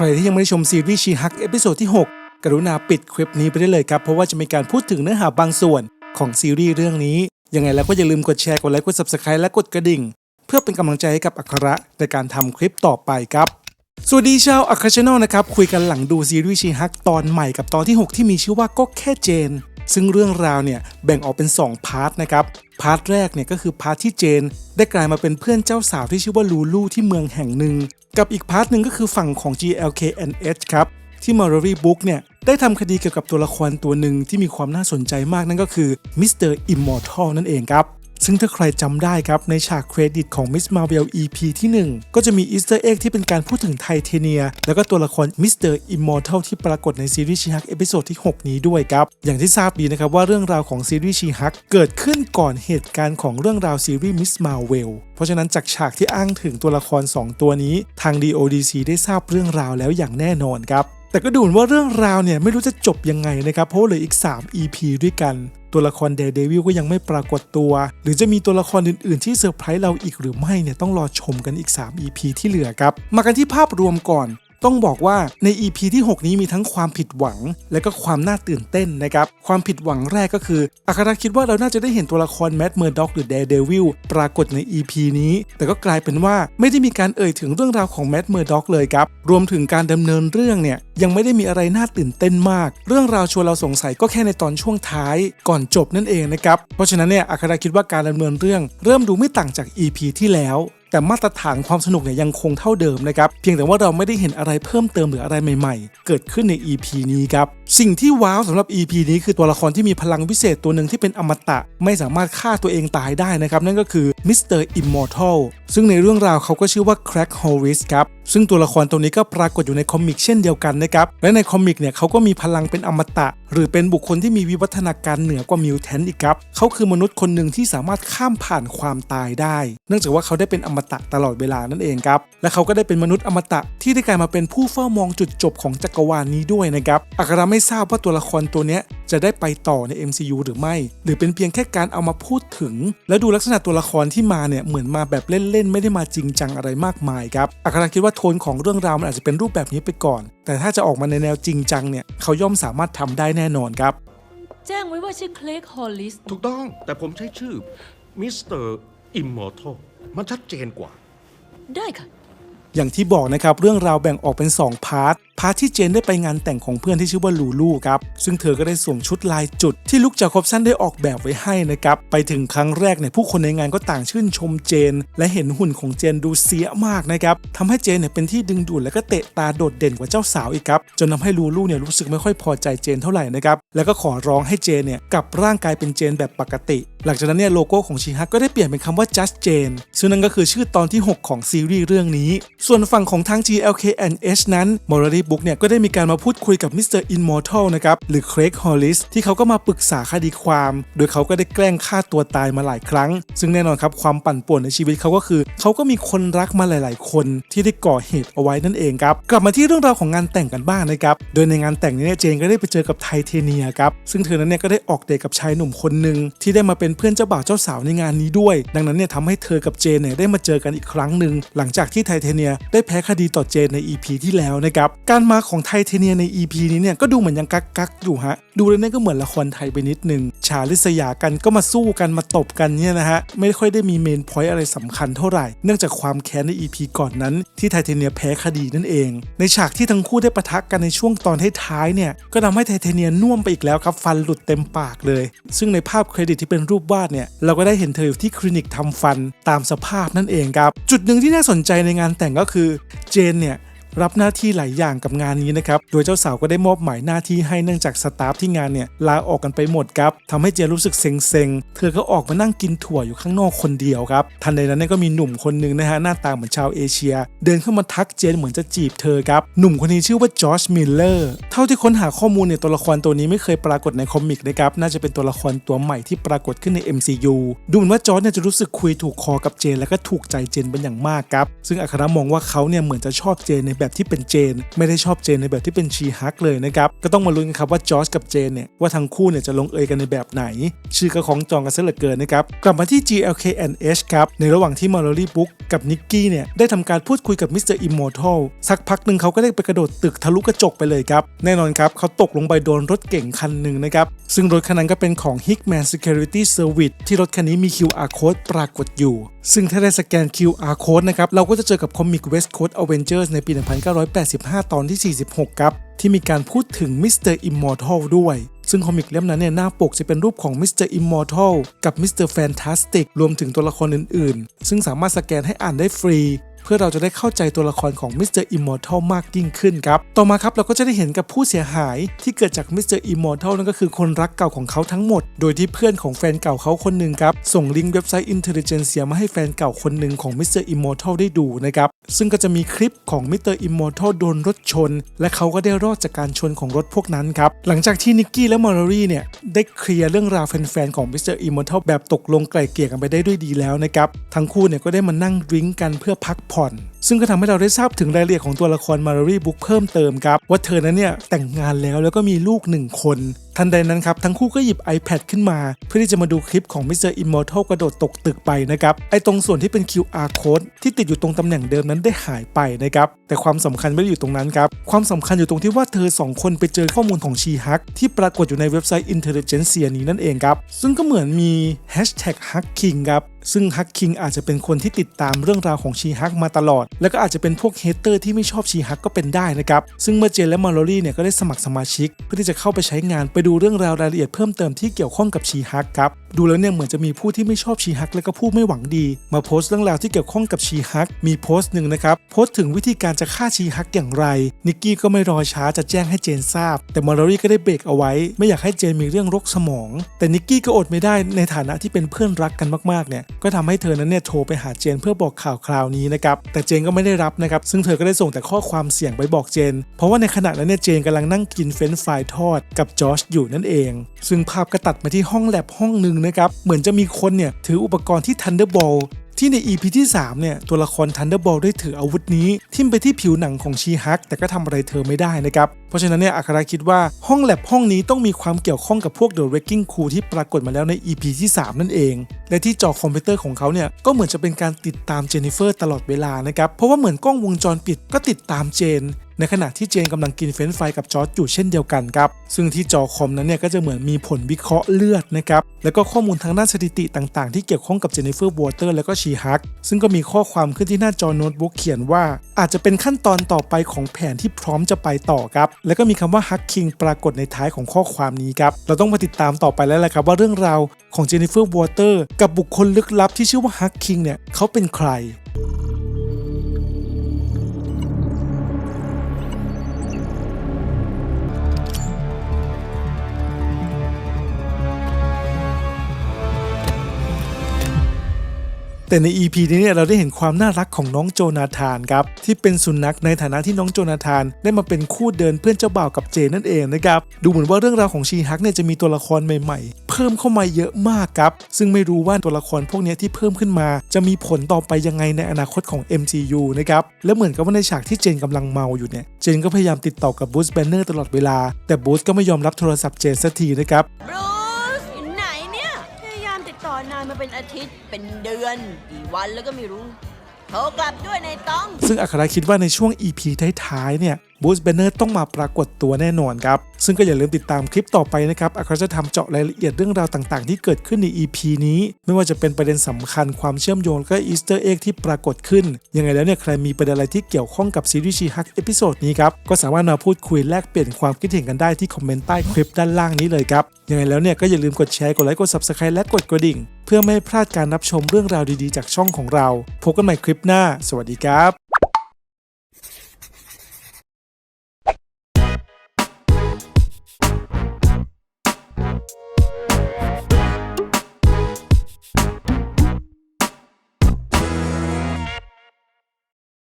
ใครที่ยังไม่ได้ชมซีรีส์ชีฮักเอพิโซดที่ 6 กรุณาปิดคลิปนี้ไปได้เลยครับ เพราะว่าจะมีการพูดถึงเนื้อหาบางส่วนของซีรีส์เรื่องนี้ ยังไงแล้วก็อย่าลืมกดแชร์ กดไลค์ กด subscribe และกดกระดิ่ง เพื่อเป็นกำลังใจให้กับอัคระในการทำคลิปต่อไปครับ สวัสดีชาวอัครชแนลนะครับ คุยกันหลังดูซีรีส์ชีฮักตอนใหม่กับตอนที่ 6 ที่มีชื่อว่าก็แค่เจน ซึ่งเรื่องราวเนี่ยแบ่งออกเป็น 2 พาร์ทนะครับ พาร์ทแรกเนี่ยก็คือพาร์ทที่เจน ได้กลายมาเป็นเพื่อนเจ้าสาวที่ชื่อว่าลูลูที่เมืองแห่งหนึ่ง กับอีกพาร์ทหนึ่งก็คือฝั่งของ GLKNH ครับ ที่ m a r o r y Book เนี่ย ได้ทำคดีเกี่ยวกับตัวละครตัวหนึ่งที่มีความน่าสนใจมากนั่นก็คือมิสเตอร์อิมมอร์ทัลนั่นเองครับ ซึ่งถ้าใครจำได้ครับในฉากเครดิตของ Miss Marvel EP ที่ 1 ก็จะมีอีสเตอร์เอ็กที่เป็นการพูดถึงไทเทเนีย แล้วก็ตัวละครมิสเตอร์อิมมอร์ทัลที่ปรากฏในซีรีส์ชีฮักเอพิโซดที่ 6 นี้ด้วยครับ อย่างที่ทราบดีนะครับว่าเรื่องราวของซีรีส์ชีฮักเกิดขึ้นก่อนเหตุการณ์ของเรื่องราวซีรีส์มิสมาเวลเพราะฉะนั้นจากฉากที่อ้างถึงตัวละคร 2 ตัวนี้ ทาง DODC ได้ทราบเรื่องราวแล้วอย่างแน่นอนครับแต่ก็ดูเหมือนว่าเรื่องราวเนี่ยไม่รู้จะจบยังไงนะครับ เพราะเหลืออีก 3 EP ด้วยกัน ตัวละครเดเดวิลก็ยังไม่ปรากฏตัว หรือจะมีตัวละครอื่น ๆ ที่เซอร์ไพรส์เราอีกหรือไม่เนี่ยต้องรอชมกันอีก 3 EP ที่เหลือครับ มากันที่ภาพรวมก่อน ต้องบอกว่าใน EP ที่ 6 นี้มีทั้งความผิดหวัง และก็ความน่าตื่นเต้นนะครับ ความผิดหวังแรกก็คืออาคาราคิดว่าเราน่าจะได้เห็นตัวละครแมดเมอร์ด็อกหรือเด r e เดวิลปรากฏใน EP นี้ แต่ก็กลายเป็นว่าไม่ได้มีการเอ่ยถึงเรื่องราวของแมดเมอร์ด็อกเลยครับ รวมถึงการดำเนินเรื่องเนี่ยยังไม่ได้มีอะไรน่าตื่นเต้นมาก เรื่องราวชวนเราสงสัยก็แค่ในตอนช่วงท้ายก่อนจบนั่นเองนะครับ เพราะฉะนั้นเนี่ยอาคาราคิดว่าการดำเนินเรื่อง เริ่มดูไม่ต่างจาก EP ที่แล้ว แต่มาตรฐานความสนุกเนี่ยยังคงเท่าเดิมนะครับเพียงแต่ว่าเราไม่ได้เห็นอะไรเพิ่มเติมหรืออะไรใหม่ ๆ เกิดขึ้นใน EP นี้ครับสิ่งที่ว้าวสำหรับ EP นี้คือตัวละครที่มีพลังวิเศษตัวหนึ่งที่เป็นอมตะ ไม่สามารถฆ่าตัวเองตายได้นะครับนั่นก็คือมิสเตอร์อิมมอร์ทัลซึ่งในเรื่องราวเขาก็ชื่อว่าแคร็กฮอริสครับ ซึ่งตัวละครตัวนี้ก็ปรากฏอยู่ในคอมิกเช่นเดียวกันนะครับ และในคอมิกเนี่ยเขาก็มีพลังเป็นอมตะ หรือเป็นบุคคลที่มีวิวัฒนาการเหนือกว่ามิวแทนอีกครับ เขาคือมนุษย์คนหนึ่งที่สามารถข้ามผ่านความตายได้ เนื่องจากว่าเขาได้เป็นอมตะตลอดเวลานั่นเองครับ และเขาก็ได้เป็นมนุษย์อมตะที่ได้กลายมาเป็นผู้เฝ้ามองจุดจบของจักรวาลนี้ด้วยนะครับอัคราไม่ทราบว่าตัวละครตัวนี้จะได้ไปต่อใน MCU หรือไม่ หรือเป็นเพียงแค่การเอามาพูดถึง แล้วดูลักษณะตัวละครที่มาเนี่ยเหมือนมาแบบเล่นๆไม่ได้มาจริงจังอะไรมากมายครับอัคราคิดว่าโทนของเรื่องราวมันอาจจะเป็นรูปแบบนี้ไปก่อน แต่ถ้าจะออกมาในแนวจริงจังเนี่ยเขาย่อมสามารถทำได้แน่นอนครับ แจ้งไว้ว่าชื่อเคลกฮอลลิสถูกต้องแต่ผมใช้ชื่อมิสเตอร์อิมมอร์ทัลมันชัดเจนกว่า ได้ค่ะ อย่างที่บอกนะครับเรื่องราวแบ่งออกเป็น 2 พาร์ท พาร์ทที่เจนได้ไปงานแต่งของเพื่อนที่ชื่อว่าลูลูครับ ซึ่งเธอก็ได้สวมชุดลายจุด ที่ลุกจากคอบสันได้ออกแบบไว้ให้นะครับ ไปถึงครั้งแรกเนี่ยผู้คนในงานก็ต่างชื่นชมเจน และเห็นหุ่นของเจนดูเสียมากนะครับทำให้เจนเนี่ยเป็นที่ดึงดูดและก็เตะตาโดดเด่นกว่าเจ้าสาวอีกครับ จนทำให้ลูลูเนี่ยรู้สึกไม่ค่อยพอใจเจนเท่าไหร่นะครับ แล้วก็ขอร้องให้เจนเนี่ยกลับร่างกายเป็นเจนแบบปกติ หลังจากนั้นเนี่ยโลโก้ของชีฮักก็ได้เปลี่ยนเป็นคำว่า just Jane ซึ่งนั่นก็คือชื่อตอนที่ 6 ของซีรีส์เรื่องนี้ ส่วนฝั่งของทาง GLKNH นั้น m o r a l y Book เนี่ยก็ได้มีการมาพูดคุยกับ Mr. Immortal นมอร์ทัลนะครับหรือ Craig Hollis ที่เขาก็มาปรึกษาคดีความ โดยเขาก็ได้แกล้งฆ่าตัวตายมาหลายครั้ง ซึ่งแน่นอนครับความปั่นป่วนในชีวิตเขาก็คือ เขาก็มีคนรักมาหลาย ๆ คนที่ได้ก่อเหตุเอาไว้นั่นเองครับกลับมาที่เรื่องราวของงานแต่งกันบ้างนะครับโดยในงานแต่งนี้เนี่ยเจนก็ได้ไปเจอกับไทเทเนียครับซึ่งเธอนั้นเนี่ยก็ได้ออกเดทกับชายหนุ่มคนหนึ่งที่ได้มาเป็นเพื่อนเจ้าบ่าวเจ้าสาวในงานนี้ด้วย ดังนั้นเนี่ยทำให้เธอกับเจนเนี่ยได้มาเจอกันอีกครั้งหนึ่งหลังจากที่ไทเทเนียได้แพ้คดีต่อเจนใน EP ที่แล้วนะครับการการมาของไทเทเนียใน EP นี้เนี่ยก็ดูเหมือนยังกักกักอยู่ฮะ ดูแล้วเนี่ยก็เหมือนละครไทยไปนิดนึง ฉาลิษยากันก็มาสู้กันมาตบกันเนี่ยนะฮะ ไม่ค่อยได้มีเมนพอยต์อะไรสำคัญเท่าไหร่ เนื่องจากความแค้นใน EP ก่อนนั้น ที่ไทเทเนียแพ้คดีนั่นเอง ในฉากที่ทั้งคู่ได้ปะทะกันในช่วงตอนท้ายๆเนี่ยก็ทำให้ไทเทเนียน่วมไปอีกแล้วครับฟันหลุดเต็มปากเลย ซึ่งในภาพเครดิตที่เป็นรูปวาดเนี่ยเราก็ได้เห็นเธออยู่ที่คลินิกทำฟันตามสภาพนั่นเองครับจุดหนึ่งที่น่าสนใจในงานแต่งก็คือเจนเนี่ย รับหน้าที่หลายอย่างกับงานนี้นะครับโดยเจ้าสาวก็ได้มอบหมายหน้าที่ให้เนื่องจากสตาฟที่งานเนี่ยลาออกกันไปหมดครับทำให้เจรู้สึกเซ็งๆเธอก็ออกมานั่งกินถั่วอยู่ข้างนอกคนเดียวครับทันใดนั้นก็มีหนุ่มคนหนึ่งนะฮะหน้าตาเหมือนชาวเอเชีย เดินเข้ามาทักเจนเหมือนจะจีบเธอครับหนุ่มคนนี้ชื่อว่าจอร์จมิลเลอร์เท่าที่ค้นหาข้อมูลเนี่ยตัวละครตัวนี้ไม่เคยปรากฏในคอมิกนะครับน่าจะเป็นตัวละครตัวใหม่ที่ปรากฏขึ้นใน MCU ดูเหมือนว่าจอร์จเนี่ยจะรู้สึกคุยถูกคอกับเจน แล้วก็ถูกใจเจนเป็นอย่างมากครับซึ่งอัครมองว่าเขาเนี่ยเหมือนจะชอบเจนในแบบแบบที่เป็นเจน ไม่ได้ชอบเจนในแบบที่เป็นชีฮักเลยนะครับก็ต้องมาลุ้นกันครับว่าจอร์จกับเจนเนี่ยว่าทั้งคู่เนี่ยจะลงเอยกันในแบบไหน ชื่อก็ของจองกันซะเหลือเกินนะครับกลับมาที่ GLKNH ครับในระหว่างที่มา l o รี่บุ๊กกับนิกกี้เนี่ยได้ทำการพูดคุยกับมิสเตอร์อิมมอร์ทัลสักพักหนึ่งเขาก็ได้ไปกระโดดตึกทะลุกระจกไปเลยครับแน่นอนครับเขาตกลงไปโดนรถเก่งคันหนึ่งนะครับซึ่งรถคันนั้นก็เป็นของ Hickman Security Service ที่รถคันนี้มี QR code ปรากฏอยู่ ซึ่งถ้าได้สแกน QR code นะครับเราก็จะเจอกับคอมิก West Coast Avengers ในปี1985 ตอนที่ 46 ครับ ที่มีการพูดถึงมิสเตอร์อิมมอร์ทัลด้วย ซึ่งคอมิกเล่มนั้นเนี่ยหน้าปกจะเป็นรูปของมิสเตอร์อิมมอร์ทัลกับมิสเตอร์แฟนตาสติกรวมถึงตัวละครอื่นๆ ซึ่งสามารถสแกนให้อ่านได้ฟรี พื่อเราจะได้เข้าใจตัวละครของมิสเตอร์อิมมอร์ทัลมากยิ่งขึ้นครับ ต่อมาครับเราก็จะได้เห็นกับผู้เสียหายที่เกิดจากมิสเตอร์อิมมอร์ทัลนั่นก็คือคนรักเก่าของเขาทั้งหมด โดยที่เพื่อนของแฟนเก่าเขาคนหนึ่งครับ ส่งลิงก์เว็บไซต์ Intelligentsia มาให้แฟนเก่าคนหนึ่งของมิสเตอร์อิมมอร์ทัลได้ดูนะครับ ซึ่งก็จะมีคลิปของมิสเตอร์อิมมอร์ทัลโดนรถชน และเขาก็ได้รอดจากการชนของรถพวกนั้นครับ หลังจากที่นิกกี้และมอร์รี่เนี่ยได้เคลียร์เรื่องราวแฟนๆของมิสเตอร์อิมมอร์ทัลแบบตกลงไกล่เกลี่ยกันไปได้ด้วยดีแล้วนะครับทั้งคู่เนี่ยก็ได้มานั่งดริ้งกันเพื่อพักผ่อนซึ่งก็ทำให้เราได้ทราบถึงรายละเอียดของตัวละครมาร์รี่บุ๊กเพิ่มเติมครับ ว่าเธอนั้นเนี่ยแต่งงานแล้วแล้วก็มีลูกหนึ่งคน ทันใดนั้นครับ ทั้งคู่ก็หยิบ iPad ขึ้นมา เพื่อที่จะมาดูคลิปของ Mr. Immortal กระโดดตกตึกไปนะครับ ไอตรงส่วนที่เป็น QR code ที่ติดอยู่ตรงตำแหน่งเดิมนั้นได้หายไปนะครับแต่ความสำคัญไม่ได้อยู่ตรงนั้นครับความสำคัญอยู่ตรงที่ว่าเธอสองคนไปเจอข้อมูลของชีฮักที่ปรากฏอยู่ในเว็บไซต์ Intelligentsia นี้นั่นเองครับซึ่งก็เหมือนมี Hashtag Hacking ครับ ซึ่งฮักคิงอาจจะเป็นคนที่ติดตามเรื่องราวของชีฮักมาตลอด แล้วก็อาจจะเป็นพวกเฮเตอร์ที่ไม่ชอบชีฮักก็เป็นได้นะครับ ซึ่งเมื่อเจนและมาร์ลลี่เนี่ยก็ได้สมัครสมาชิก เพื่อที่จะเข้าไปใช้งานไปดูเรื่องราวรายละเอียดเพิ่มเติมที่เกี่ยวข้องกับชีฮักครับ ดูแล้วเนี่ยเหมือนจะมีผู้ที่ไม่ชอบชีฮักและก็ผู้ไม่หวังดี มาโพสต์เรื่องราวที่เกี่ยวข้องกับชีฮัก มีโพสต์หนึ่งนะครับ โพสต์ถึงวิธีการจะฆ่าชีฮักอย่างไร นิกกี้ก็ไม่รอช้าจะแจ้งให้เจนทราบ แต่มาร์ลลี่ก็ได้เบรกเอาไว้ ไม่อยากให้เจนมีเรื่องรกสมอง แต่นิกกี้ก็อดไม่ได้ในฐานะที่เป็นเพื่อนรักกันมากๆเนี่ยก็ทำให้เธอนั้นเนี่ยโทรไปหาเจนเพื่อบอกข่าวคราวนี้นะครับแต่เจนก็ไม่ได้รับนะครับซึ่งเธอก็ได้ส่งแต่ข้อความเสี่ยงไปบอกเจน เพราะว่าในขณะนั้นเนี่ยเจนกำลังนั่งกินเฟรนช์ฟรายทอดกับจอชอยู่นั่นเอง ซึ่งภาพก็ตัดมาที่ห้องแลบห้องหนึ่งนะครับเหมือนจะมีคนเนี่ยถืออุปกรณ์ที่ Thunderbolt ที่ใน EP ที่ 3 เนี่ย ตัวละคร Thunderbolt ได้ถืออาวุธนี้ ทิ่มไปที่ผิวหนังของชีฮัก แต่ก็ทำอะไรเธอไม่ได้นะครับ เพราะฉะนั้นเนี่ยอัคราคิดว่าห้องแลบห้องนี้ต้องมีความเกี่ยวข้องกับพวก The Wrecking Crew ที่ปรากฏมาแล้วใน EP ที่ 3 นั่นเอง และที่จอคอมพิวเตอร์ของเขาเนี่ยก็เหมือนจะเป็นการติดตามเจนนิเฟอร์ตลอดเวลานะครับเพราะว่าเหมือนกล้องวงจรปิดก็ติดตามเจน ในขณะที่เจนกำลังกินเฟรนช์ฟรายกับจอร์จอยู่เช่นเดียวกันครับซึ่งที่จอคอมนั้นเนี่ยก็จะเหมือนมีผลวิเคราะห์เลือดนะครับแล้วก็ข้อมูลทางด้านสถิติต่างๆ ที่เกี่ยวข้องกับเจนนิเฟอร์วอเตอร์แล้วก็ชีฮักซึ่งก็มีข้อความขึ้นที่หน้าจอโน้ตบุ๊กเขียนว่า อาจจะเป็นขั้นตอนต่อไปของแผนที่พร้อมจะไปต่อครับแล้วก็มีคำว่าฮักคิงปรากฏในท้ายของข้อความนี้ครับเราต้องมาติดตามต่อไปแล้วแหละครับว่าเรื่องราวของเจนนิเฟอร์วอเตอร์กับบุคคลลึกลับที่ชื่อว่าฮักคิงเนี่ยเขาเป็นใคร แต่ใน EP นี้เนี่ยเราได้เห็นความน่ารักของน้องโจนาธานครับที่เป็นสุนัขในฐานะที่น้องโจนาธาน ได้มาเป็นคู่เดินเพื่อนเจ้าบ่าวกับเจนนั่นเองนะครับดูเหมือนว่าเรื่องราวของชีฮักเนี่ยจะมีตัวละครใหม่ๆ เพิ่มเข้ามาเยอะมากครับซึ่งไม่รู้ว่าตัวละครพวกนี้ที่เพิ่มขึ้นมา จะมีผลต่อไปยังไงในอนาคตของ MCU นะครับและเหมือนกับว่าในฉากที่เจนกำลังเมาอยู่เนี่ยเจนก็พยายามติดต่อกับบูสแบนเนอร์ตลอดเวลาแต่บูสก็ไม่ยอมรับโทรศัพท์เจนสักทีนะครับ บรูซอยู่ไหนเนี่ย พยายามานมาเป็นอาทิตย์เป็นเดือนกี่วันแล้วก็ไม่รู้โทรกลับด้วยในต้อง ซึ่งอัคราคิดว่าในช่วง EP ท้ายๆเนี่ย บูสเบนเนอร์ต้องมาปรากฏตัวแน่นอนครับ ซึ่งก็อย่าลืมติดตามคลิปต่อไปนะครับอัคราจะทำเจาะรายละเอียดเรื่องราวต่างๆ ที่เกิดขึ้นใน EP นี้ ไม่ว่าจะเป็นประเด็นสำคัญความเชื่อมโยงและก็อีสเตอร์เอ็กที่ปรากฏขึ้น ยังไงแล้วเนี่ยใครมีประเด็นอะไรที่เกี่ยวข้องกับซีรีส์ชีฮักเอพิโซดนี้ครับ ก็สามารถมาพูดคุยแลกเปลี่ยนความคิดเห็นกันได้ที่คอมเมนต์ใต้คลิปด้านล่างนี้เลยครับยังไงแล้วเนี่ยก็อย่าลืมกดแชร์กดไลค์กด subscribe และกดกระดิ่ง เพื่อไม่พลาดการรับชมเรื่องราวดีๆ จากช่องของเราพบกันใหม่คลิปหน้า สวัสดีครับ